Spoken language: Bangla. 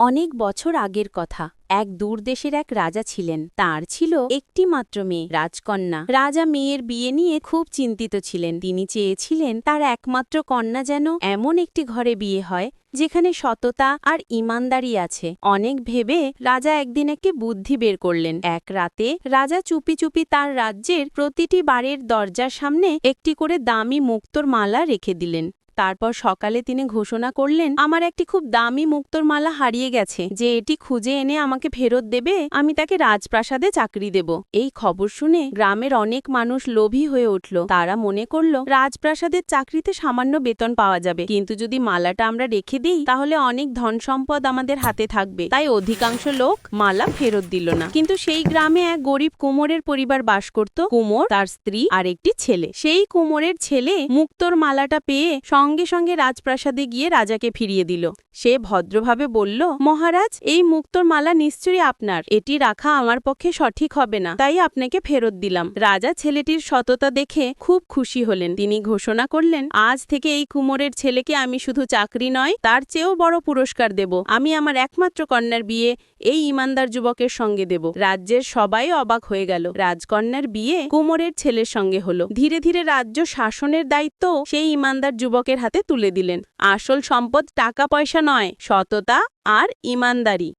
অনেক বছর আগের কথা। এক দূর দেশের এক রাজা ছিলেন। তার ছিল একটি মাত্র মেয়ে, রাজকন্যা। রাজা মেয়ের বিয়ে নিয়ে খুব চিন্তিত ছিলেন। তিনি চেয়েছিলেন তার একমাত্র কন্যা যেন এমন একটি ঘরে বিয়ে হয়, যেখানে সততা আর ইমানদারি আছে। অনেক ভেবে রাজা একদিন একটি বুদ্ধি বের করলেন। এক রাতে রাজা চুপি চুপি তার রাজ্যের প্রতিটি বাড়ির দরজার সামনে একটি করে দামি মুক্তোর মালা রেখে দিলেন। তারপর সকালে তিনি ঘোষণা করলেন, আমার একটি খুব দামি মুক্তোর মালা হারিয়ে গেছে, যে এটি খুঁজে এনে আমাকে ফেরত দেবে, আমি তাকে রাজপ্রাসাদে চাকরি দেব। এই খবর শুনে গ্রামের অনেক মানুষ লোভী হয়ে উঠল। তারা মনে করল, রাজপ্রাসাদের চাকরিতে সামান্য বেতন পাওয়া যাবে, কিন্তু যদি মালাটা আমরা রেখে দিই, তাহলে অনেক ধন সম্পদ আমাদের হাতে থাকবে। তাই অধিকাংশ লোক মালা ফেরত দিল না। কিন্তু সেই গ্রামে এক গরিব কুমোরের পরিবার বাস করত। কুমোর তার স্ত্রী আর একটি ছেলে। সেই কুমোরের ছেলে মুক্তোর মালাটা পেয়ে সঙ্গে সঙ্গে রাজপ্রাসাদে গিয়ে রাজাকে ফিরিয়ে দিল। সে ভদ্রভাবে বলল, মহারাজ, এই মুক্তোর মালা নিশ্চয়ই আপনার। এটি রাখা আমার পক্ষে সঠিক হবে না। তাই আপনাকে ফেরত দিলাম। রাজা ছেলেটির সততা দেখে খুব খুশি হলেন। তিনি ঘোষণা করলেন, আজ থেকে এই কুমোরের ছেলেকে আমি শুধু চাকরি নয়, তার চেয়েও বড় পুরস্কার দেব। আমি আমার একমাত্র কন্যার বিয়ে এই ইমানদার যুবকের সঙ্গে দেব। রাজ্যের সবাই অবাক হয়ে গেল। রাজকন্যার বিয়ে কুমোরের ছেলের সঙ্গে হলো। ধীরে ধীরে রাজ্য শাসনের দায়িত্ব সেই ইমানদার যুবকের হাতে তুলে দিলেন। আসল সম্পদ টাকা পয়সা নয়, সততা আর ইমানদারি।